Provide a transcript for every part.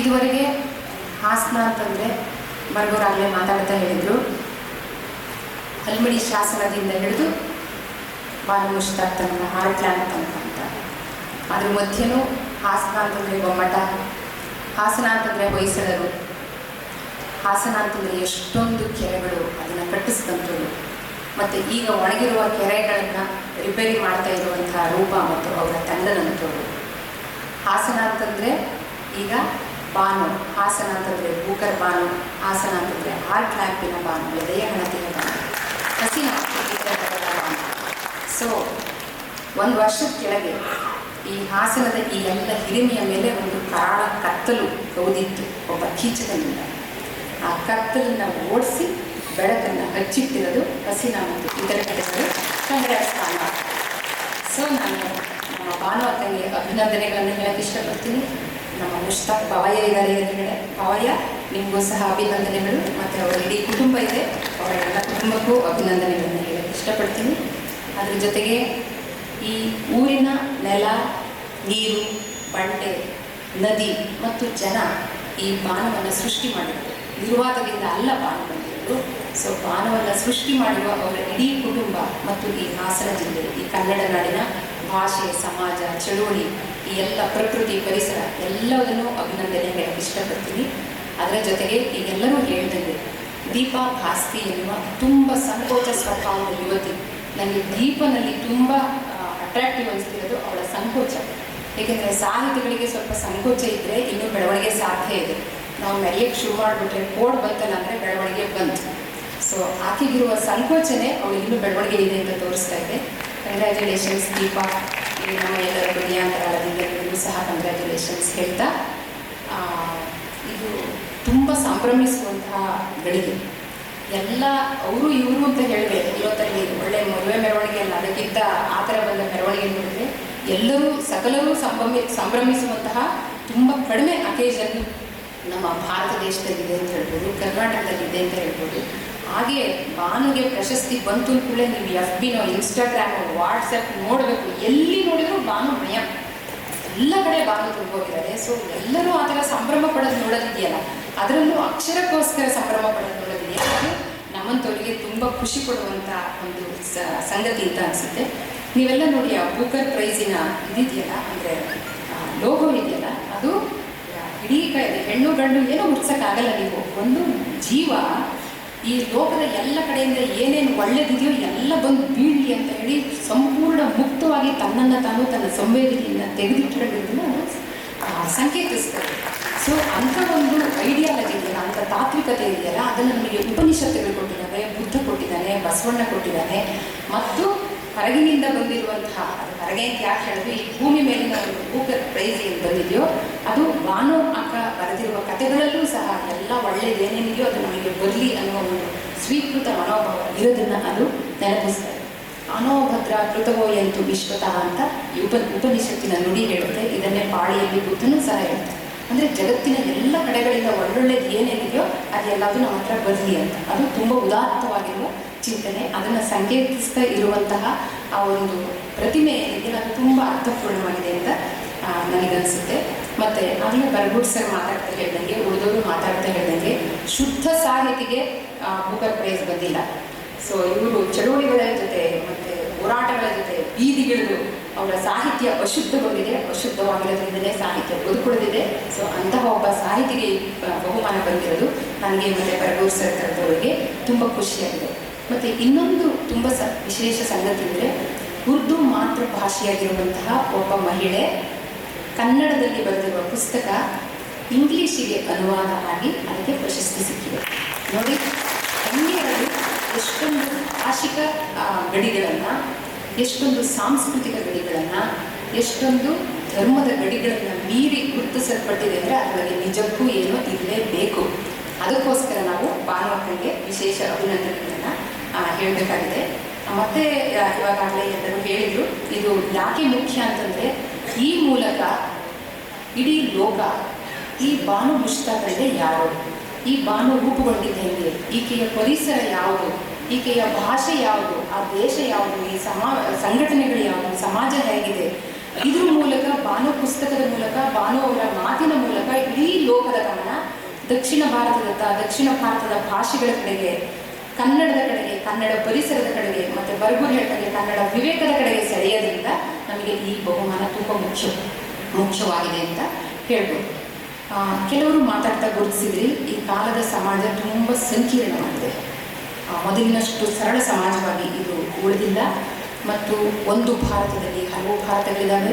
ಇದುವರೆಗೆ ಹಾಸನ ಅಂತಂದರೆ ಬರ್ಗೋರಾಗಲೇ ಮಾತಾಡ್ತಾ ಹೇಳಿದರು. ಹಲ್ಮಡಿ ಶಾಸನದಿಂದ ಹಿಡಿದು ಬಾನು ಮುಷ್ತಾಕ್ ತನಕ ಹಾರ್ಟ್ ಲ್ಯಾಂಡ್ ತನಕ ಅಂತ. ಅದ್ರ ಮಧ್ಯೆನೂ ಹಾಸನ ಅಂತಂದರೆ ಗೊಮ್ಮಟ, ಹಾಸನ ಅಂತಂದರೆ ಹೊಯ್ಸಳರು. ಹಾಸನ ಅಂತಂದರೆ ಎಷ್ಟೊಂದು ಕೆರೆಗಳು ಅದನ್ನು ಕಟ್ಟಿಸಿದಂಥದ್ದು. ಮತ್ತು ಈಗ ಒಣಗಿರುವ ಕೆರೆಗಳನ್ನು ರಿಪೇರಿ ಮಾಡ್ತಾ ಇರುವಂತಹ ರೂಪ ಮತ್ತು ಅವರ ತಂಡದಂಥವ್ರು ಹಾಸನ ಅಂತಂದರೆ ಈಗ ಬಾನು ಹಾಸನ ಅಂತಂದರೆ ಭೂಕರ್ ಬಾನು ಹಾಸನ ಅಂತಂದರೆ ಹಾರ್ಟ್ ಲ್ಯಾಂಪಿನ ಬಾನು ಎದೆಯ ಹಣತೆಯ ಬಾನು ಹಸಿನ ಬಾನು. ಸೊ ಒಂದು ವರ್ಷದ ಕೆಳಗೆ ಈ ಹಾಸನದ ಈ ಎಲ್ಲ ಹಿರಿಮೆಯ ಮೇಲೆ ಒಂದು ಕರಾಳ ಕತ್ತಲು ಓದಿತ್ತು ಒಬ್ಬ ಕೀಚಕನಿಂದ. ಆ ಕತ್ತಲನ್ನು ಓಡಿಸಿ ಬೆಳಕನ್ನು ಹಚ್ಚಿಟ್ಟಿರೋದು ಹಸಿನ ಮತ್ತು ಇತರ ಕಡೆಗಳು ಕಂಗ್ರಾಟ್ಸ್ ಸ್ಥಾನ. ಸೊ ನಾನು ನಮ್ಮ ಭಾನು ಅಕ್ಕನಿಗೆ ಅಭಿನಂದನೆಗಳನ್ನು ಹೇಳಕ್ಕೆ ಇಷ್ಟಪಡ್ತೀನಿ. ನಮ್ಮ ಮುಷ್ತಾಕ್ ಪವಯ್ಯ ಇದ್ದಾರೆ ನಿಮಗೂ ಸಹ ಅಭಿನಂದನೆಗಳು, ಮತ್ತು ಅವರ ಇಡೀ ಕುಟುಂಬ ಇದೆ. ಅವರ ಎಲ್ಲ ಕುಟುಂಬಕ್ಕೂ ಅಭಿನಂದನೆಗಳನ್ನು ಹೇಳಕ್ಕೆ ಇಷ್ಟಪಡ್ತೀನಿ. ಅದ್ರ ಜೊತೆಗೆ ಈ ಊರಿನ ನೆಲ, ನೀರು, ಬಂಡೆ, ನದಿ ಮತ್ತು ಜನ ಈ ಬಾಣವನ್ನು ಸೃಷ್ಟಿ ಮಾಡಿದರು. ನಿರ್ವಾತದಿಂದ ಅಲ್ಲ ಬಾಣ ಬಂದಿರೋದು ಸೊ ಬಾಣವನ್ನು ಸೃಷ್ಟಿ ಮಾಡಿರುವ ಅವರ ಇಡೀ ಕುಟುಂಬ ಮತ್ತು ಈ ಹಾಸನ ಜಿಲ್ಲೆ, ಈ ಕನ್ನಡ ನಾಡಿನ ಭಾಷೆ ಸಮಾಜ, ಚಳುವಳಿ, ಈ ಎಲ್ಲ ಪ್ರಕೃತಿ, ಪರಿಸರ ಎಲ್ಲವನ್ನು ಅಭಿನಂದನೆ ಹೇಳಕ್ಕೆ ಇಷ್ಟಪಡ್ತೀನಿ. ಅದರ ಜೊತೆಗೆ ಈಗೆಲ್ಲರೂ ಹೇಳಿದಂಗೆ ದೀಪಾ, ಭಾಸ್ತಿ ಎನ್ನುವ ತುಂಬ ಸಂಕೋಚ ಸ್ವಭಾವದ ಯುವತಿ. ನನಗೆ ದೀಪನಲ್ಲಿ ತುಂಬ ಅಟ್ರಾಕ್ಟಿವ್ ಅನಿಸ್ತಿರೋದು ಅವಳ ಸಂಕೋಚ. ಏಕೆಂದರೆ ಸಾಹಿತಿಗಳಿಗೆ ಸ್ವಲ್ಪ ಸಂಕೋಚ ಇದ್ದರೆ ಇನ್ನೂ ಬೆಳವಣಿಗೆ ಸಾಧ್ಯ ಇದೆ. ನಾವು ಮೆರೆಯಕ್ಕೆ ಶುರು ಮಾಡಿಬಿಟ್ರೆ ಕೋಡ್ ಬಂತಲ್ಲ ಅಂದರೆ ಬೆಳವಣಿಗೆ ಬಂತು. ಸೊ ಆಕೆಗಿರುವ ಸಂಕೋಚನೆ ಅವಳು ಇನ್ನೂ ಬೆಳವಣಿಗೆ ಇದೆ ಅಂತ ತೋರಿಸ್ತಾ ಇದೆ. ಕಂಗ್ರ್ಯಾಚುಲೇಷನ್ಸ್ ದೀಪ ಇಲ್ಲಿ ನಮ್ಮ ಎಲ್ಲರ ಹೃದಯಾಂತರಾಳದಿಂದ ಸಹ ಕಂಗ್ರ್ಯಾಚುಲೇಷನ್ಸ್ ಹೇಳ್ತಾ ಇದು ತುಂಬ ಸಂಭ್ರಮಿಸುವಂತಹ ಗಳಿಗೆ. ಎಲ್ಲ ಅವರು ಇವರು ಅಂತ ಹೇಳಬೇಕು ಇವತ್ತಲ್ಲಿ ಒಳ್ಳೆ ಮದುವೆ ಮೆರವಣಿಗೆ ಅಲ್ಲ, ಅದಕ್ಕಿಂತ ಆ ಥರ ಬಂದ ಮೆರವಣಿಗೆ ನೋಡಿದ್ರೆ ಎಲ್ಲರೂ ಸಕಲರೂ ಸಂಭ್ರಮಿ, ಸಂಭ್ರಮಿಸುವಂತಹ ತುಂಬ ಕಡಿಮೆ ಅಕೇಜನ್ ನಮ್ಮ ಭಾರತ ದೇಶದಲ್ಲಿದೆ ಅಂತ ಹೇಳ್ಬೋದು, ಕರ್ನಾಟಕದಲ್ಲಿದೆ ಅಂತ ಹೇಳ್ಬೋದು. ಹಾಗೆ ಭಾನುಗೆ ಪ್ರಶಸ್ತಿ ಬಂತು ಕೂಡಲೇ ನೀವು ಎಫ್ ಬಿನೋ ಇನ್ಸ್ಟಾಗ್ರಾಮು ವಾಟ್ಸಪ್ ನೋಡಬೇಕು. ಎಲ್ಲಿ ನೋಡಿದ್ರು ಬಾನು ಮಯ ಎಲ್ಲ ಕಡೆ ಬಾನು ತುಂಬೋಗಿದ್ದಾರೆ ಸೊ ಎಲ್ಲರೂ ಆ ಥರ ಸಂಭ್ರಮ ಪಡೋದು ನೋಡೋದಿದೆಯಲ್ಲ, ಅದರಲ್ಲೂ ಅಕ್ಷರಕ್ಕೋಸ್ಕರ ಸಂಭ್ರಮ ಪಡೋದು ನೋಡೋದಿದೆಯಲ್ಲ ಅದು ನಮ್ಮಂಥವ್ರಿಗೆ ತುಂಬ ಖುಷಿ ಕೊಡುವಂಥ ಒಂದು ಸಂಗತಿ ಅಂತ ಅನಿಸುತ್ತೆ. ನೀವೆಲ್ಲ ನೋಡಿ ಆ ಬೂಕರ್ ಪ್ರೈಸಿನ ಇದಿದೆಯಲ್ಲ, ಅಂದರೆ ಲೋಗೋ ಇದೆಯಲ್ಲ, ಅದು ಇಡೀ ಕೈ ಹೆಣ್ಣು ಗಂಡು ಏನೋ ಹುಡ್ಸೋಕ್ಕಾಗಲ್ಲ ನೀವು. ಒಂದು ಜೀವ ಈ ಲೋಕದ ಎಲ್ಲ ಕಡೆಯಿಂದ ಏನೇನು ಒಳ್ಳೆದಿದೆಯೋ ಎಲ್ಲ ಬಂದು ಬೀಳಲಿ ಅಂತ ಹೇಳಿ ಸಂಪೂರ್ಣ ಮುಕ್ತವಾಗಿ ತನ್ನನ್ನು ತಾನು ತನ್ನ ಸಂವೇದನೆಯನ್ನು ತೆಗೆದಿಟ್ಟಿರೋದನ್ನು ಸಂಕೇತಿಸ್ತದೆ. ಸೊ ಅಂಥ ಒಂದು ಐಡಿಯಾಲಜಿ ಇದೆಯಲ್ಲ ಅಂಥ ತಾತ್ವಿಕತೆ ಇದೆಯಲ್ಲ ಅದನ್ನು ನಮಗೆ ಉಪನಿಷತ್ತುಗಳು ಕೊಟ್ಟಿದ್ದಾವೆ, ಬುದ್ಧ ಕೊಟ್ಟಿದ್ದಾನೆ, ಬಸವಣ್ಣ ಕೊಟ್ಟಿದ್ದಾನೆ. ಮತ್ತು ಹೊರಗಿನಿಂದ ಬಂದಿರುವಂತಹ, ಅದು ಹೊರಗೆ ಯಾಕೆ ಹೇಳಿದ್ರು ಈ ಭೂಮಿ ಮೇಲಿನ ಒಂದು ಬೂಕರ್ ಪ್ರೈಸ್ ಏನು ಬಂದಿದೆಯೋ ಅದು ಭಾನು ಅಕ್ಕ ಕಥೆಗಳಲ್ಲೂ ಸಹ ಎಲ್ಲ ಒಳ್ಳೇದೇನೇನಿದೆಯೋ ಅದು ನಮಗೆ ಬರಲಿ ಅನ್ನೋ ಒಂದು ಸ್ವೀಕೃತ ಮನೋಭಾವ ಇರೋದನ್ನು ಅದು ನೆನಪಿಸ್ತಾರೆ ಅನೋಭದ್ರ ಕೃತವೋ ಎಂತು ವಿಶ್ವತಃ ಅಂತ ಉಪ ಉಪನಿಷತ್ತಿನ ನುಡಿ ಹೇಳುತ್ತೆ. ಇದನ್ನೇ ಪಾಳಿಯಲ್ಲಿ ಬುದ್ಧನೂ ಸಹ ಹೇಳ್ತಾರೆ. ಅಂದರೆ ಜಗತ್ತಿನ ಎಲ್ಲ ಕಡೆಗಳಿಂದ ಒಳ್ಳೊಳ್ಳೆದು ಏನೇನಿದೆಯೋ ಅದೆಲ್ಲದು ನಮ್ಮ ಹತ್ರ ಬರಲಿ ಅಂತ. ಅದು ತುಂಬ ಉದಾತ್ತವಾಗಿರುವ ಚಿಂತನೆ. ಅದನ್ನು ಸಂಕೇತಿಸ್ತಾ ಇರುವಂತಹ ಆ ಒಂದು ಪ್ರತಿಮೆ ಏನಿದೆ ಅದು ತುಂಬ ಅರ್ಥಪೂರ್ಣವಾಗಿದೆ ಅಂತ ನನಗನ್ಸುತ್ತೆ. ಮತ್ತು ಆಗಲೇ ಬರಗೂರ್ ಸರ್ ಮಾತಾಡ್ತಾ ಹೇಳ್ದಂಗೆ, ಉಳಿದವರು ಮಾತಾಡ್ತಾ ಹೇಳ್ದಂಗೆ ಶುದ್ಧ ಸಾಹಿತಿಗೆ ಬುಕರ್ ಪ್ರೈಸ್ ಬಂದಿಲ್ಲ. ಸೊ ಇವರು ಚಳುವಳಿಗಳ ಜೊತೆ ಮತ್ತು ಹೋರಾಟಗಳ ಜೊತೆ ಬೀದಿಗಿಳಿದು ಅವರ ಸಾಹಿತ್ಯ ಅಶುದ್ಧಗೊಂಡಿದೆ. ಅಶುದ್ಧವಾಗಿರೋದ್ರಿಂದಲೇ ಸಾಹಿತ್ಯ ಬದುಕುಳಿದಿದೆ ಸೊ ಅಂತಹ ಒಬ್ಬ ಸಾಹಿತಿಗೆ ಬಹುಮಾನ ಬಂದಿರೋದು ನನಗೆ ಮತ್ತೆ ಬರಗೂರ್ ಸರ್ ತರದವರಿಗೆ ತುಂಬ ಖುಷಿಯಾಗಿದೆ. ಮತ್ತು ಇನ್ನೊಂದು ತುಂಬ ಸ, ವಿಶೇಷ ಸಂಗತಿ ಅಂದರೆ ಉರ್ದು ಮಾತೃಭಾಷೆಯಾಗಿರುವಂತಹ ಒಬ್ಬ ಮಹಿಳೆ ಕನ್ನಡದಲ್ಲಿ ಬರೆದಿರುವ ಪುಸ್ತಕ ಇಂಗ್ಲೀಷಿಗೆ ಅನುವಾದ ಆಗಿ ಅದಕ್ಕೆ ಪ್ರಶಸ್ತಿ ಸಿಕ್ಕಿದೆ. ನೋಡಿ, ಕನ್ನಡದಲ್ಲಿ ಎಷ್ಟೊಂದು ಭಾಷಿಕ ಗಡಿಗಳನ್ನು, ಎಷ್ಟೊಂದು ಸಾಂಸ್ಕೃತಿಕ ಗಡಿಗಳನ್ನು, ಎಷ್ಟೊಂದು ಧರ್ಮದ ಗಡಿಗಳನ್ನು ಮೀರಿ ಗುರುತಿಸಲ್ಪಟ್ಟಿದೆ ಅಂದರೆ ಅದರಲ್ಲಿ ನಿಜಕ್ಕೂ ಏನೋ ಇರಲೇಬೇಕು. ಅದಕ್ಕೋಸ್ಕರ ನಾವು ಭಾನುವಾರಕ್ಕೆ ವಿಶೇಷ ಅಭಿನಂದನೆಗಳನ್ನು ಹೇಳಬೇಕಾಗಿದೆ. ಮತ್ತೆ ಇವಾಗಾಗಲೇ ಎಲ್ಲರೂ ಹೇಳಿದರು, ಇದು ಯಾಕೆ ಮುಖ್ಯ ಅಂತಂದರೆ ಈ ಮೂಲಕ ಇಡೀ ಲೋಕ ಈ ಬಾನು ಮುಷ್ತಾಕರಿಗೆ ಯಾರು? ಈ ಬಾನು ರೂಪುಗೊಂಡಿದ್ದ ಹೆಂಗೆ? ಈಕೆಯ ಪರಿಸರ ಯಾವುದು? ಈಕೆಯ ಭಾಷೆ ಯಾವುದು? ಆ ದೇಶ ಯಾವುದು? ಈ ಸಮಾ, ಸಂಘಟನೆಗಳು ಯಾವುದು? ಸಮಾಜ ಹೇಗಿದೆ? ಇದ್ರ ಮೂಲಕ ಬಾನು ಪುಸ್ತಕದ ಮೂಲಕ ಬಾನು ಅವರ ಮಾತಿನ ಮೂಲಕ ಇಡೀ ಲೋಕ ದಕ್ಷಿಣ ಭಾರತದತ್ತ, ದಕ್ಷಿಣ ಭಾರತದ ಭಾಷೆಗಳ ಕಡೆಗೆ, ಕನ್ನಡದ ಕಡೆಗೆ, ಕನ್ನಡ ಪರಿಸರದ ಕಡೆಗೆ, ಮತ್ತು ಬರಗೂರು ಹೇಳ್ತಾರೆ ಕನ್ನಡ ವಿವೇಕದ ಕಡೆಗೆ ಸೆಳೆಯೋದ್ರಿಂದ ನಮಗೆ ಈ ಬಹುಮಾನ ತುಂಬ ಮುಖ್ಯ, ಮುಖ್ಯವಾಗಿದೆ ಅಂತ ಹೇಳ್ಬೋದು. ಕೆಲವರು ಮಾತಾಡ್ತಾ ಗುರುತಿಸಿದ್ರಿ, ಈ ಕಾಲದ ಸಮಾಜ ತುಂಬ ಸಂಕೀರ್ಣವಾಗಿದೆ. ಮೊದಲಿನಷ್ಟು ಸರಳ ಸಮಾಜವಾಗಿ ಇದು ಉಳಿದಿಲ್ಲ. ಮತ್ತು ಒಂದು ಭಾರತದಲ್ಲಿ ಹಲವು ಭಾರತಗಳಿದ್ದಾವೆ,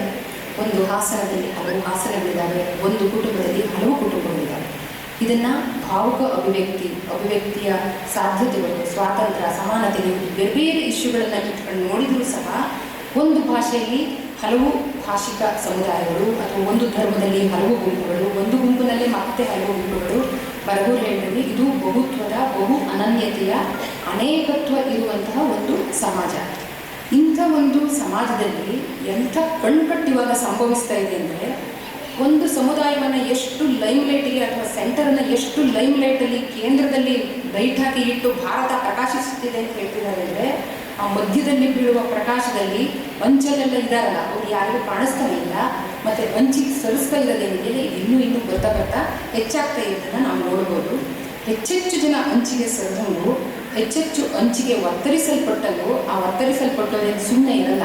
ಒಂದು ಹಾಸನದಲ್ಲಿ ಹಲವು ಹಾಸನಗಳಿದ್ದಾವೆ, ಒಂದು ಕುಟುಂಬದಲ್ಲಿ ಹಲವು ಕುಟುಂಬಗಳಿದ್ದಾವೆ. ಇದನ್ನು ಭಾವುಕ ಅಭಿವ್ಯಕ್ತಿ, ಅಭಿವ್ಯಕ್ತಿಯ ಸಾಧ್ಯತೆಗಳು, ಸ್ವಾತಂತ್ರ್ಯ ಸಮಾನತೆ ಬೇರೆ ಬೇರೆ ಇಶ್ಯೂಗಳನ್ನು ಇಟ್ಕೊಂಡು ನೋಡಿದರೂ ಸಹ ಒಂದು ಭಾಷೆಯಲ್ಲಿ ಹಲವು ಭಾಷಿಕ ಸಮುದಾಯಗಳು ಅಥವಾ ಒಂದು ಧರ್ಮದಲ್ಲಿ ಹಲವು ಗುಂಪುಗಳು, ಒಂದು ಗುಂಪಿನಲ್ಲಿ ಮತ್ತೆ ಹಲವು ಗುಂಪುಗಳು ಬರಗೂರು ಹೇಳಿದಲ್ಲಿ ಇದು ಬಹುತ್ವದ, ಬಹು ಅನನ್ಯತೆಯ, ಅನೇಕತ್ವ ಇರುವಂತಹ ಒಂದು ಸಮಾಜ. ಇಂಥ ಒಂದು ಸಮಾಜದಲ್ಲಿ ಎಂಥ ಕಣ್ಕಟ್ಟಿವಾಗ ಸಂಭವಿಸ್ತಾ ಇದೆ ಅಂದರೆ, ಒಂದು ಸಮುದಾಯವನ್ನು ಎಷ್ಟು ಲೈಮ್ ಲೈಟಿಗೆ ಅಥವಾ ಸೆಂಟರನ್ನು ಎಷ್ಟು ಲೈಮ್ ಲೈಟಲ್ಲಿ ಕೇಂದ್ರದಲ್ಲಿ ಲೈಟ್ ಹಾಕಿ ಇಟ್ಟು ಭಾರತ ಪ್ರಕಾಶಿಸುತ್ತಿದೆ ಅಂತ ಹೇಳ್ತಿದ್ದಾರೆ ಅಂದರೆ ಆ ಮಧ್ಯದಲ್ಲಿ ಬೀಳುವ ಪ್ರಕಾಶದಲ್ಲಿ ಅಂಚಲೆಲ್ಲ ಇದ್ದಾರಲ್ಲ, ಅವ್ರು ಯಾರಿಗೂ ಕಾಣಿಸ್ತಾ ಇಲ್ಲ. ಮತ್ತು ಅಂಚಿಗೆ ಸರಿಸ್ತಾ ಇರೋದೇನಿದೆ ಇನ್ನೂ ಇನ್ನೂ ಬರ್ತಾ ಬರ್ತಾ ಹೆಚ್ಚಾಗ್ತಾ ಇರೋದನ್ನು ನಾವು ನೋಡ್ಬೋದು. ಹೆಚ್ಚೆಚ್ಚು ಜನ ಅಂಚಿಗೆ ಸರಿದವರು ಹೆಚ್ಚೆಚ್ಚು ಅಂಚಿಗೆ ಒತ್ತರಿಸಲ್ಪಟ್ಟವರು, ಆ ಒತ್ತರಿಸಲ್ಪಟ್ಟೋದೇನು ಸುಮ್ಮನೆ ಇರಲ್ಲ.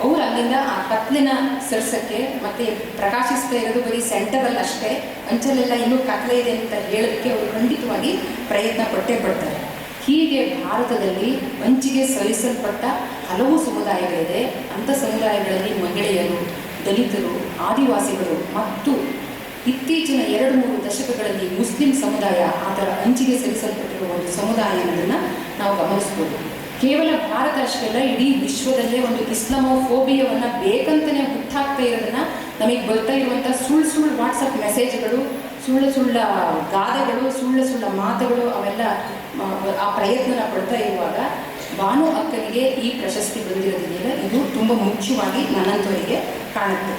ಅವ್ರು ಅಲ್ಲಿಂದ ಆ ಕತ್ಲಿನ ಸರಿಸಕ್ಕೆ ಮತ್ತೆ ಪ್ರಕಾಶಿಸ್ತಾ ಇರೋದು ಬರೀ ಸೆಂಟರಲ್ಲಿ ಅಷ್ಟೇ. ಅಂಚಲೆಲ್ಲ ಇನ್ನೂ ಕತ್ಲೆ ಇದೆ ಅಂತ ಹೇಳೋದಕ್ಕೆ ಅವರು ಖಂಡಿತವಾಗಿ ಪ್ರಯತ್ನ ಪಟ್ಟೇ ಪಡ್ತಾರೆ. ಹೀಗೆ ಭಾರತದಲ್ಲಿ ಅಂಚಿಗೆ ಸಲ್ಲಿಸಲ್ಪಟ್ಟ ಹಲವು ಸಮುದಾಯಗಳಿದೆ. ಅಂಥ ಸಮುದಾಯಗಳಲ್ಲಿ ಮಹಿಳೆಯರು, ದಲಿತರು, ಆದಿವಾಸಿಗಳು ಮತ್ತು ಇತ್ತೀಚಿನ ಎರಡು ಮೂರು ದಶಕಗಳಲ್ಲಿ ಮುಸ್ಲಿಂ ಸಮುದಾಯ ಥರ ಅಂಚಿಗೆ ಸಲ್ಲಿಸಲ್ಪಟ್ಟಿರುವ ಒಂದು ಸಮುದಾಯ ಅನ್ನೋದನ್ನು ನಾವು ಗಮನಿಸ್ಬೋದು. ಕೇವಲ ಭಾರತ ಅಷ್ಟೇ ಅಲ್ಲ ಇಡೀ ವಿಶ್ವದಲ್ಲೇ ಒಂದು ಇಸ್ಲಾಮೋಫೋಬಿಯಾವನ್ನು ಬೇಕಂತಲೇ ಹುಟ್ಟಾಕ್ತಾ ಇರೋದನ್ನು ನಮಗೆ ಬರ್ತಾ ಇರುವಂಥ ಸುಳ್ಳು ಸುಳ್ಳು ವಾಟ್ಸಪ್ ಮೆಸೇಜ್ಗಳು ಸುಳ್ಳು ಸುಳ್ಳ ಗಾದೆಗಳು, ಸುಳ್ಳು ಸುಳ್ಳ ಮಾತುಗಳು ಅವೆಲ್ಲ, ಆ ಪ್ರಯತ್ನನ ಪಡ್ತಾ ಇರುವಾಗ ಭಾನು ಅಕ್ಕನಿಗೆ ಈ ಪ್ರಶಸ್ತಿ ಬಂದಿರೋದ್ರಿಂದ ಇದು ತುಂಬ ಮುಖ್ಯವಾಗಿ ನನ್ನಂತವರಿಗೆ ಕಾಣುತ್ತೆ.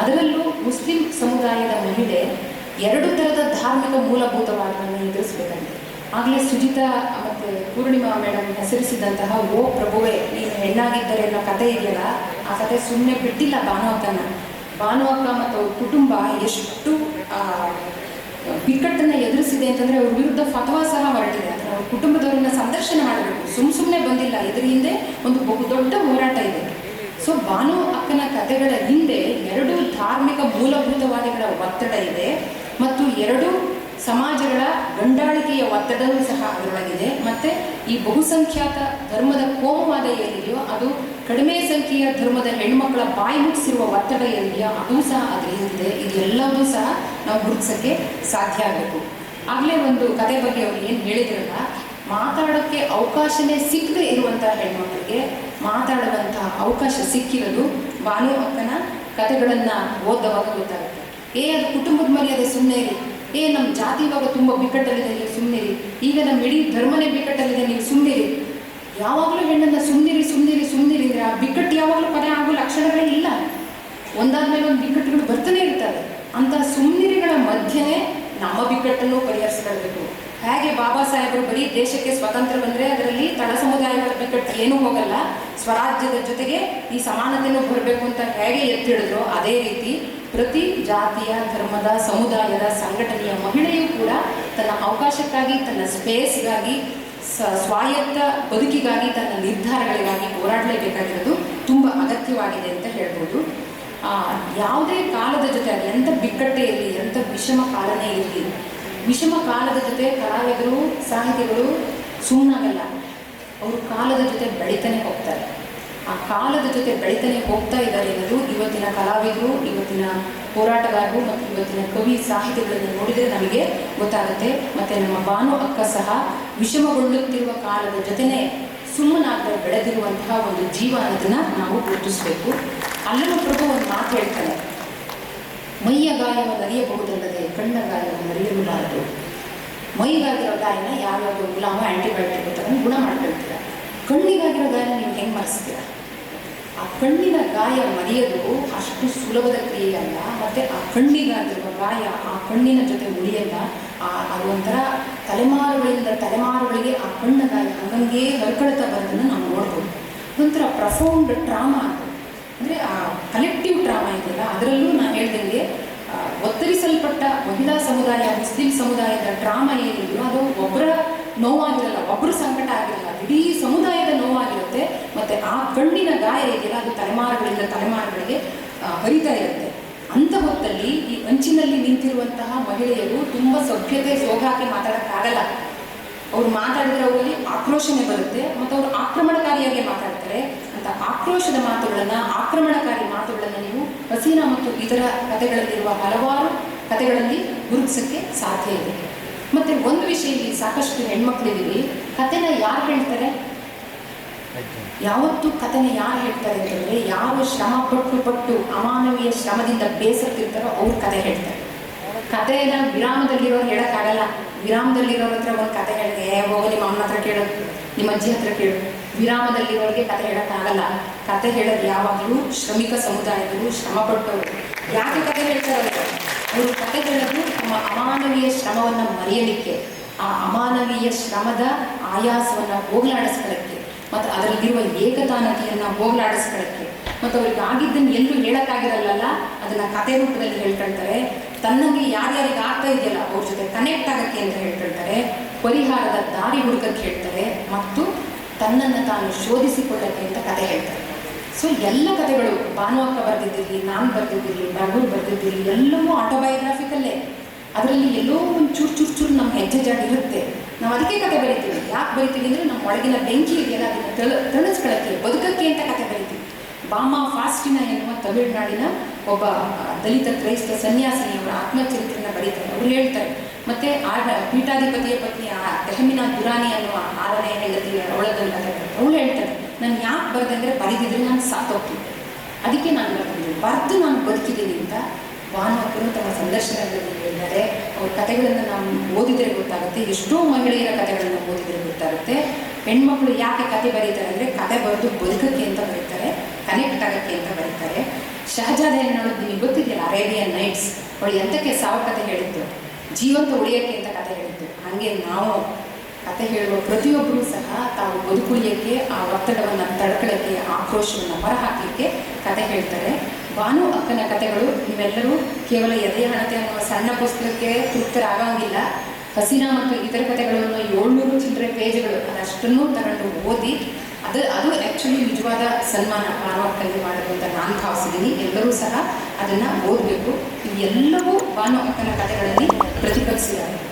ಅದರಲ್ಲೂ ಮುಸ್ಲಿಂ ಸಮುದಾಯದ ಮಹಿಳೆ ಎರಡು ಥರದ ಧಾರ್ಮಿಕ ಮೂಲಭೂತವಾದವನ್ನು ಎದುರಿಸ್ಬೇಕಂತೆ. ಆಗಲೇ ಸುಜಿತಾ ಮತ್ತು ಪೂರ್ಣಿಮಾ ಮೇಡಮ್ ಹೆಸರಿಸಿದಂತಹ, ಓ ಪ್ರಭುವೆ, ನೀನು ಹೆಣ್ಣಾಗಿದ್ದರೆ ಅನ್ನೋ ಕತೆ ಇದೆಯಲ್ಲ, ಆ ಕತೆ ಸುಮ್ಮನೆ ಬಿಟ್ಟಿಲ್ಲ ಭಾನು ಅಕ್ಕನ. ಭಾನು ಅಕ್ಕ ಮತ್ತು ಕುಟುಂಬ ಎಷ್ಟು ಬಿಕ್ಕಟ್ಟನ್ನು ಎದುರಿಸಿದೆ ಅಂತಂದರೆ ಅವ್ರ ವಿರುದ್ಧ ಫತವಾ ಸಹ ಹೊರಟಿದೆ. ಅಂದರೆ ಅವ್ರ ಕುಟುಂಬದವರನ್ನ ಸಂದರ್ಶನ ಮಾಡಬೇಕು. ಸುಮ್ಮ ಸುಮ್ಮನೆ ಬಂದಿಲ್ಲ. ಇದರ ಹಿಂದೆ ಒಂದು ಬಹು ದೊಡ್ಡ ಹೋರಾಟ ಇದೆ. ಸೊ ಬಾನು ಅಕ್ಕನ ಕಥೆಗಳ ಹಿಂದೆ ಎರಡು ಧಾರ್ಮಿಕ ಮೂಲಭೂತವಾದಿಗಳ ಒತ್ತಡ ಇದೆ ಮತ್ತು ಎರಡು ಸಮಾಜಗಳ ಗಂಡಾಳಿಕೆಯ ಒತ್ತಡವೂ ಸಹ ಅದರೊಳಗಿದೆ. ಮತ್ತು ಈ ಬಹುಸಂಖ್ಯಾತ ಧರ್ಮದ ಕೋಮವಾದ ಏನಿದೆಯೋ ಅದು ಕಡಿಮೆ ಸಂಖ್ಯೆಯ ಧರ್ಮದ ಹೆಣ್ಮಕ್ಕಳ ಬಾಯಿ ಮುಗಿಸಿರುವ ಒತ್ತಡ ಏನಿದೆಯೋ ಅದು ಸಹ ಅದರ ಹಿಂದಿದೆ ಇದೆಲ್ಲವೂ ಸಹ ನಾವು ಗುರುತಿಸೋಕ್ಕೆ ಸಾಧ್ಯ ಆಗಬೇಕು. ಆಗಲೇ ಒಂದು ಕತೆ ಬಗ್ಗೆ ಅವ್ರು ಏನು ಹೇಳಿದ್ರಲ್ಲ, ಮಾತಾಡೋಕ್ಕೆ ಅವಕಾಶನೇ ಸಿಕ್ಕದೆ ಇರುವಂತಹ ಹೆಣ್ಮಕ್ಳಿಗೆ ಮಾತಾಡುವಂತಹ ಅವಕಾಶ ಸಿಕ್ಕಿರೋದು ಬಾಲು ಅಕ್ಕನ ಕತೆಗಳನ್ನು ಓದವಾಗ ಗೊತ್ತಾಗುತ್ತೆ. ಏ, ಅದು ಕುಟುಂಬದ ಮರ್ಯಾದೆ ಸುಮ್ಮನೆ ಇರಿ. ಏ ನಮ್ಮ ಜಾತಿ ಇವಾಗ ತುಂಬ ಬಿಕ್ಕಟ್ಟಲ್ಲಿದೆ, ನೀವು ಸುಮ್ಮನಿರಿ ಈಗ ನಮ್ಮ ಇಡೀ ಧರ್ಮನೇ ಬಿಕ್ಕಟ್ಟಲ್ಲಿದೆ, ನೀವು ಸುಮ್ಮನಿರಿ ಯಾವಾಗಲೂ ಹೆಣ್ಣನ್ನು ಸುಮ್ಮನಿರಿ ಸುಮ್ಮನಿರಿ ಸುಮ್ಮನಿರಿ ಅಂದರೆ ಆ ಬಿಕ್ಕಟ್ಟು ಯಾವಾಗಲೂ ಪದೇ ಆಗೋ ಲಕ್ಷಣಗಳೇ ಇಲ್ಲ. ಒಂದಾದ್ಮೇಲೆ ಒಂದು ಬಿಕ್ಕಟ್ಟುಗಳು ಬರ್ತಾನೆ ಇರ್ತವೆ ಅಂತ ಸುಮ್ಮನಿರಿಗಳ ಮಧ್ಯೆನೇ ನಮ್ಮ ಬಿಕ್ಕಟ್ಟನ್ನು ಪರಿಹರಿಸ್ಕೊಳ್ಬೇಕು ಹೇಗೆ ಬಾಬಾ ಸಾಹೇಬರು ಬರೀ ದೇಶಕ್ಕೆ ಸ್ವತಂತ್ರ ಬಂದರೆ ಅದರಲ್ಲಿ ತಳ ಸಮುದಾಯಗಳ ಬಿಕ್ಕಟ್ಟು ಏನೂ ಹೋಗಲ್ಲ. ಸ್ವರಾಜ್ಯದ ಜೊತೆಗೆ ಈ ಸಮಾನತೆಯನ್ನು ಬರಬೇಕು ಅಂತ ಹೇಗೆ ಎತ್ತಿಡಿದ್ರು ಅದೇ ರೀತಿ ಪ್ರತಿ ಜಾತಿಯ, ಧರ್ಮದ, ಸಮುದಾಯದ, ಸಂಘಟನೆಯ ಮಹಿಳೆಯೂ ಕೂಡ ತನ್ನ ಅವಕಾಶಕ್ಕಾಗಿ, ತನ್ನ ಸ್ಪೇಸ್ಗಾಗಿ ಸ್ವಾಯತ್ತ ಬದುಕಿಗಾಗಿ, ತನ್ನ ನಿರ್ಧಾರಗಳಿಗಾಗಿ ಹೋರಾಡಲೇಬೇಕಾಗಿರೋದು ತುಂಬ ಅಗತ್ಯವಾಗಿದೆ ಅಂತ ಹೇಳ್ಬೋದು. ಯಾವುದೇ ಕಾಲದ ಜೊತೆ ಆಗಲಿ, ಎಂಥ ಬಿಕ್ಕಟ್ಟೆ ಇರಲಿ, ಎಂಥ ವಿಷಮ ಕಾಲನೇ ಇರಲಿ, ವಿಷಮ ಕಾಲದ ಜೊತೆ ಕಲಾವಿದರು, ಸಾಹಿತಿಗಳು ಸುಮ್ಮನಾಗಲ್ಲ ಅವರು ಕಾಲದ ಜೊತೆ ಬೆಳಿತಾನೆ ಹೋಗ್ತಾರೆ. ಆ ಕಾಲದ ಜೊತೆ ಬೆಳಿತಾನೆ ಹೋಗ್ತಾ ಇದ್ದಾರೆ ಅನ್ನೋದು ಇವತ್ತಿನ ಕಲಾವಿದರು, ಇವತ್ತಿನ ಹೋರಾಟಗಾರರು ಮತ್ತು ಇವತ್ತಿನ ಕವಿ ಸಾಹಿತಿಗಳನ್ನು ನೋಡಿದರೆ ನಮಗೆ ಗೊತ್ತಾಗುತ್ತೆ. ಮತ್ತು ನಮ್ಮ ಬಾನು ಅಕ್ಕ ಸಹ ವಿಷಮಗೊಳ್ಳುತ್ತಿರುವ ಕಾಲದ ಜೊತೆನೇ ಸುಮ್ಮನಾಗ್ತಾ ಬೆಳೆದಿರುವಂತಹ ಒಂದು ಜೀವ ಅನ್ನೋದನ್ನು ನಾವು ಗುರುತಿಸಬೇಕು. ಅಲ್ಲೂ ಪ್ರಭು ಒಂದು ಮಾತು ಹೇಳ್ತಾನೆ. ಮೈಯ ಗಾಯವನ್ನು ಅರಿಯಬಹುದಲ್ಲದೆ ಕಣ್ಣ ಗಾಯವನ್ನು ಅರಿಯಬಾರದು ಮೈಗಾಗಿರೋ ಗಾಯನ ಯಾವ್ಯಾವ ಗುಲಾಮ ಆ್ಯಂಟಿಬಯೋಟಿಕ್ ತಗೊಂಡು ಗುಣ ಮಾಡ್ಕೊಳ್ತೀರ. ಕಣ್ಣಿಗಾಗಿರೋ ಗಾಯನ ನೀವು ಹೆಂಗೆ ಮರೆಸ್ತೀರ? ಆ ಕಣ್ಣಿನ ಗಾಯ ಮರೆಯೋದು ಅಷ್ಟು ಸುಲಭದ ಕ್ರಿಯೆ ಅಲ್ಲ ಮತ್ತು ಆ ಕಣ್ಣಿಗಾಗಿರುವ ಗಾಯ ಆ ಕಣ್ಣಿನ ಜೊತೆ ಉಳಿಯಲ್ಲ, ಆ ಅದು ಒಂಥರ ತಲೆಮಾರುಗಳಿಂದ ತಲೆಮಾರುಗಳಿಗೆ ಆ ಕಣ್ಣ ಗಾಯ ಹಂಗಂಗೆ ಹರ್ಕೊಳ್ತಾ ಬರೋದನ್ನು ನಾವು ನೋಡ್ಬೋದು. ಒಂಥರ ಪ್ರಫೌಂಡ್ ಟ್ರಾಮಾ ಅಂದರೆ, ಆ ಕಲೆಕ್ಟಿವ್ ಡ್ರಾಮಾ ಇದೆಯಲ್ಲ, ಅದರಲ್ಲೂ ನಾನು ಹೇಳ್ದಂಗೆ ಒತ್ತರಿಸಲ್ಪಟ್ಟ ಮಹಿಳಾ ಸಮುದಾಯ, ಮುಸ್ಲಿಂ ಸಮುದಾಯದ ಡ್ರಾಮಾ ಏನಿದೆಯೋ, ಅದು ಒಬ್ಬರ ನೋವಾಗಿರಲ್ಲ ಒಬ್ಬರ ಸಂಕಟ ಆಗಿರಲ್ಲ, ಇಡೀ ಸಮುದಾಯದ ನೋವಾಗಿರುತ್ತೆ, ಮತ್ತೆ ಆ ಕಣ್ಣಿನ ಗಾಯ ಇದೆಯಲ್ಲ ಅದು ತಲೆಮಾರುಗಳಿಂದ ತಲೆಮಾರುಗಳಿಗೆ ಹರಿತಾ ಇರುತ್ತೆ. ಅಂಥ ಹೊತ್ತಲ್ಲಿ ಈ ಅಂಚಿನಲ್ಲಿ ನಿಂತಿರುವಂತಹ ಮಹಿಳೆಯರು ತುಂಬ ಸಭ್ಯತೆ ಸೋಗಾಕಿ ಮಾತಾಡೋಕ್ಕಾಗಲ್ಲ. ಅವ್ರು ಮಾತಾಡಿದ್ರೆ ಅವರಲ್ಲಿ ಆಕ್ರೋಶನೇ ಬರುತ್ತೆ ಮತ್ತು ಅವರು ಆಕ್ರಮಣಕಾರಿಯಾಗಿ ಮಾತಾಡ್ತಾರೆ ಅಂತ ಆಕ್ರೋಶದ ಮಾತುಗಳನ್ನು, ಆಕ್ರಮಣಕಾರಿ ಮಾತುಗಳನ್ನು ನೀವು ಹಸೀನಾ ಮತ್ತು ಇತರ ಕಥೆಗಳಲ್ಲಿರುವ ಹಲವಾರು ಕಥೆಗಳಲ್ಲಿ ಗುರುತಿಸೋಕ್ಕೆ ಸಾಧ್ಯ ಇದೆ. ಮತ್ತೆ ಒಂದು ವಿಷಯ ಇಲ್ಲಿ ಸಾಕಷ್ಟು ಹೆಣ್ಮಕ್ಳಿದ್ದೀವಿ. ಕಥೆನ ಯಾರು ಹೇಳ್ತಾರೆ? ಯಾವತ್ತು ಕಥೆನ ಯಾರು ಹೇಳ್ತಾರೆ ಅಂತಂದ್ರೆ, ಯಾವ ಶ್ರಮ ಪಟ್ಟು ಪಟ್ಟು ಅಮಾನವೀಯ ಶ್ರಮದಿಂದ ಬೇಸತ್ತಿರ್ತಾರೋ ಅವ್ರು ಕತೆ ಹೇಳ್ತಾರೆ. ಕಥೆನ ವಿರಾಮದಲ್ಲಿರೋರು ಹೇಳಕ್ಕಾಗಲ್ಲ. ವಿರಾಮದಲ್ಲಿರೋರ ಹತ್ರ ಒಂದು ಕತೆ ಹೇಳಿದೆ ಹೋಗ, ನಿಮ್ಮ ಅಮ್ಮನ ಹತ್ರ ಕೇಳು. ನಿಮ್ಮ ಅಜ್ಜಿ ಹತ್ರ ಕೇಳು. ವಿರಾಮದಲ್ಲಿರೋರಿಗೆ ಕತೆ ಹೇಳೋಕ್ಕಾಗಲ್ಲ. ಕತೆ ಹೇಳೋದು ಯಾವಾಗಲೂ ಶ್ರಮಿಕ ಸಮುದಾಯದವರು ಶ್ರಮ ಪಟ್ಟವರು. ಯಾಕೆ ಕತೆ ಹೇಳ್ತಾರೆ? ಅವರು ಕತೆ ಹೇಳೋದು ತಮ್ಮ ಅಮಾನವೀಯ ಶ್ರಮವನ್ನು ಮರೆಯಲಿಕ್ಕೆ, ಆ ಅಮಾನವೀಯ ಶ್ರಮದ ಆಯಾಸವನ್ನು ಹೋಗಲಾಡಿಸ್ಕೊಳ್ಳೋಕ್ಕೆ, ಮತ್ತು ಅದರಲ್ಲಿರುವ ಏಕತಾನತೆಯನ್ನು ಹೋಗಲಾಡಿಸ್ಕೊಳ್ಳೋಕ್ಕೆ. ಮತ್ತು ಅವ್ರಿಗೆ ಆಗಿದ್ದನ್ನು ಎಲ್ಲೂ ಹೇಳೋಕ್ಕಾಗಿರಲ್ಲ ಅದನ್ನು ಕತೆ ರೂಪದಲ್ಲಿ ಹೇಳ್ಕೊಳ್ತಾರೆ. ತನ್ನಂಗೆ ಯಾರ್ಯಾರಿಗೆ ಆಗ್ತಾ ಇದೆಯಲ್ಲ, ಅವ್ರ ಜೊತೆ ಕನೆಕ್ಟ್ ಆಗೋಕ್ಕೆ ಅಂತ ಹೇಳ್ಕೊಳ್ತಾರೆ. ಪರಿಹಾರದ ದಾರಿ ಹುಡುಕಕ್ಕೆ ಹೇಳ್ತಾರೆ ಮತ್ತು ತನ್ನನ್ನು ತಾನು ಶೋಧಿಸಿಕೊಳ್ಳಕ್ಕೆ ಅಂತ ಕತೆ ಹೇಳ್ತಾರೆ. ಸೊ ಎಲ್ಲ ಕಥೆಗಳು ಭಾನುವಕ್ಕ ಬರೆದಿದ್ದೀರಿ ನಾನು ಬರೆದಿದ್ದೀರಿ ರಘುರ್ ಬರೆದಿದ್ದೀರಿ ಎಲ್ಲವೂ ಆಟೋಬಯೋಗ್ರಾಫಿಕಲ್ಲೇ ಅದರಲ್ಲಿ ಎಲ್ಲೋ ಒಂದು ಚೂರು ಚೂರು ಚೂರು ನಮ್ಮ ಹೆಜ್ಜೆ ಜಾಡಿ ಇರುತ್ತೆ. ನಾವು ಅದಕ್ಕೆ ಕತೆ ಬರಿತೀವಿ. ಯಾಕೆ ಬರಿತೀವಿ ಅಂದರೆ ನಮ್ಮ ಒಳಗಿನ ಬೆಂಕಿ ಇದೆಯಲ್ಲ, ಅದನ್ನು ತಳ ತಣಿಸ್ಕೊಳ್ಳೋಕ್ಕೆ ಬದುಕಕ್ಕೆ ಅಂತ ಕತೆ ಬರಿತೀವಿ. ಬಾಮಾ ಫಾಸ್ಟಿನ ಎನ್ನುವ ತಮಿಳುನಾಡಿನ ಒಬ್ಬ ದಲಿತ ಕ್ರೈಸ್ತ ಸನ್ಯಾಸಿನಿ ಅವರ ಆತ್ಮಚರಿತ್ರೆನ ಬರೀತಾರೆ. ಅವ್ರು ಹೇಳ್ತಾರೆ, ಮತ್ತೆ ಆ ಪೀಠಾಧಿಪತಿಯ ಪತ್ನಿ ಆ ದೆಹಮಿನ ದುರಾನಿ ಅನ್ನುವ ಆರನೇ ಹೆಂಡತಿ ಹೇಳ್ತಾರೆ ಅವಳು ಹೇಳ್ತಾರೆ ನಾನು ಯಾಕೆ ಬರ್ದೆ ಅಂದ್ರೆ ಬರೆದಿದ್ರೆ ನಾನು ಸಾತೋಗ್ತೀನಿ ಅದಕ್ಕೆ ನಾನು ಬರ್ತೀನಿ ಬರೆದು ನಾನು ಬದುಕಿದ್ದೀನಿ ಅಂತ ಭಾನುವಾಕರು ತಮ್ಮ ಸಂದರ್ಶನಗಳಲ್ಲಿ ಹೇಳಿದ್ದಾರೆ. ಅವ್ರ ಕಥೆಗಳನ್ನು ನಾವು ಓದಿದರೆ ಗೊತ್ತಾಗುತ್ತೆ. ಎಷ್ಟೋ ಮಹಿಳೆಯರ ಕಥೆಗಳನ್ನು ಓದಿದರೆ ಗೊತ್ತಾಗುತ್ತೆ. ಹೆಣ್ಮಕ್ಳು ಯಾಕೆ ಕತೆ ಬರೀತಾರೆ ಅಂದರೆ ಕತೆ ಬರೆದು ಬದುಕಕ್ಕೆ ಅಂತ ಬರೀತಾರೆ. ಕನೆಕ್ಟ್ ಅಂತ ಬರೀತಾರೆ. ಶಹಜಾದ್ ಏನು ನೋಡಿದ್ ನಿಮಗೆ ಗೊತ್ತಿದೆಯಲ್ಲ, ಅರೇಬಿಯನ್ ನೈಟ್ಸ್. ಅವಳು ಎಂತಕ್ಕೆ ಸಾವು ಕತೆ ಹೇಳಿದ್ದು? ಜೀವಂತ ಉಳಿಯೋಕ್ಕೆ ಅಂತ ಕತೆ ಹೇಳಿದ್ದು. ಹಾಗೆ ನಾವು ಕತೆ ಹೇಳುವ ಪ್ರತಿಯೊಬ್ಬರೂ ಸಹ ತಾವು ಬದುಕುಳಿಯೋಕ್ಕೆ, ಆ ಒತ್ತಡವನ್ನು ತಡ್ಕೊಳ್ಳೋಕ್ಕೆ ಆಕ್ರೋಶವನ್ನು ಹೊರಹಾಕಲಿಕ್ಕೆ ಕತೆ ಹೇಳ್ತಾರೆ. ಭಾನು ಅಕ್ಕನ ಕತೆಗಳು, ನೀವೆಲ್ಲರೂ ಕೇವಲ ಎದೆಯ ಹಣತೆ ಅನ್ನುವ ಸಣ್ಣ ಪುಸ್ತಕಕ್ಕೆ ತೃಪ್ತರಾಗಂಗಿಲ್ಲ. ಹಸೀನಾ ಮತ್ತು ಇತರ ಕಥೆಗಳನ್ನು ಏಳ್ನೂರು ಚಿಲ್ಲರೆ ಪೇಜ್ಗಳು, ಅದಷ್ಟನ್ನು ತಗೊಂಡು ಓದಿ ಅದು ಅದು ಆ್ಯಕ್ಚುಲಿ ನಿಜವಾದ ಸನ್ಮಾನ ಭಾನುವಕ್ಕನಿಗೆ ಮಾಡೋದು ಅಂತ ನಾನು ಭಾವಿಸಿದ್ದೀನಿ. ಎಲ್ಲರೂ ಸಹ ಅದನ್ನು ಓದಬೇಕು. ಎಲ್ಲವೂ ಭಾನುವಕ್ಕನ ಕಥೆಗಳಲ್ಲಿ ಪ್ರತಿಫಲಿಸಿದ್ದಾರೆ.